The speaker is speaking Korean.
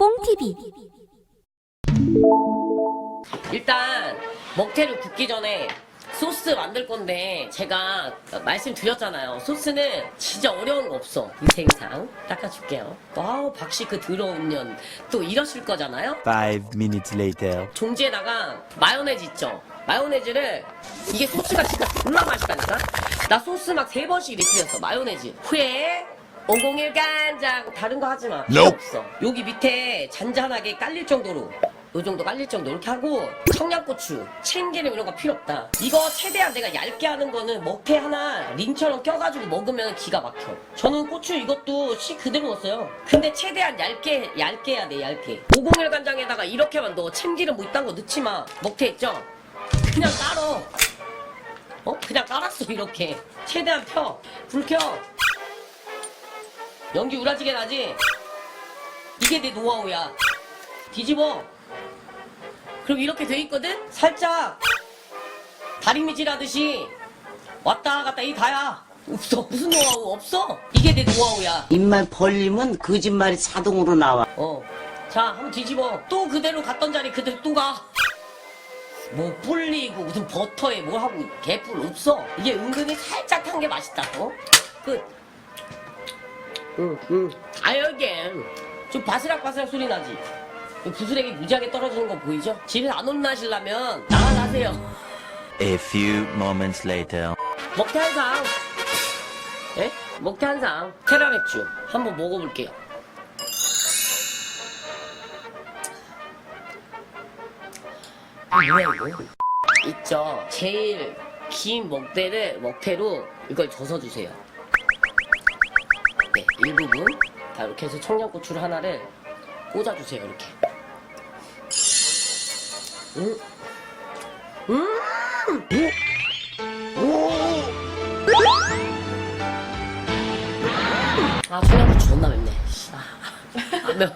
뽕TV 일단 먹태를 굽기 전에 소스 만들 건데 제가 말씀드렸잖아요. 소스는 진짜 어려운 거 없어. 인생상 닦아줄게요. 아우 박씨 그 더러운 년 또 이러실 거잖아요. Five minutes later. 종지에다가 마요네즈 있죠. 마요네즈를 이게 소스가 진짜 졸라 맛있다니까. 나 소스 막 세 번씩 리필했어. 마요네즈. 후에 501 간장 다른 거 하지 마. 필요 Nope. 없어. 여기 밑에 잔잔하게 깔릴 정도로 요 정도 깔릴 정도 이렇게 하고 청양고추, 참기름 이런 거 필요 없다. 이거 최대한 내가 얇게 하는 거는 먹태 하나 링처럼 껴가지고 먹으면 기가 막혀. 저는 고추 이것도 씨 그대로 넣었어요. 근데 최대한 얇게 얇게 해야 돼 얇게. 501 간장에다가 이렇게만 넣어. 참기름 뭐 이딴 거 넣지 마. 먹태 있죠? 그냥 깔어. 어? 그냥 깔았어 이렇게. 최대한 펴. 불 켜. 연기 우라지게 나지? 이게 내 노하우야. 뒤집어. 그럼 이렇게 돼 있거든? 살짝 다리미질 하듯이 왔다 갔다 이 다야. 없어. 무슨 노하우 없어? 이게 내 노하우야. 입만 벌리면 거짓말이 자동으로 나와. 어. 자, 한번 뒤집어. 또 그대로 갔던 자리 그대로 또 가. 뭐 불리고 무슨 버터에 뭐 하고 개뿔 없어. 이게 은근히 살짝 탄 게 맛있다. 어? 끝. 응, 응. 다여게 좀 바스락바스락 소리 나지. 이 부스렉이 무지하게 떨어지는 거 보이죠? 집에서 안 혼나시려면 나가세요. A few moments later. 먹태 한 상. 예? 먹태 한 상. 테라 맥주. 한번 먹어볼게요. 뭐야 이거? 있죠. 제일 긴 먹대를 먹태로 이걸 져서 주세요. 네, 일부분 다 이렇게 해서 청양고추 를 하나를 꽂아 주세요. 이렇게. 음. 음. 아 청양고추 존나 맵네. 씨, 아, 아, 매워.